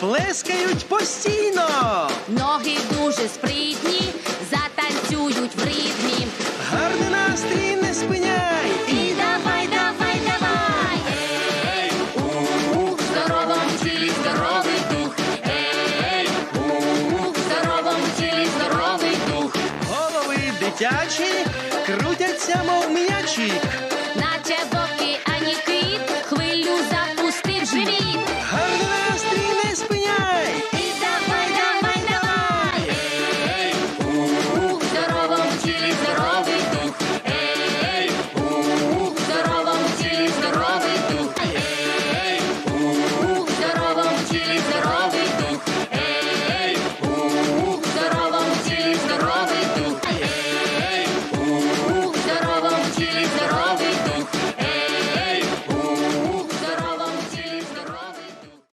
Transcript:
плескають постійно. Ноги дуже спритні, затанцюють в ритмі. Гарний настрій не спиняй. І давай, давай, давай. Ей, у, в здоровому тілі здоровий дух. Ей, у, в здоровому тілі здоровий дух. Голови дитячі крутяться, мов м'ячі.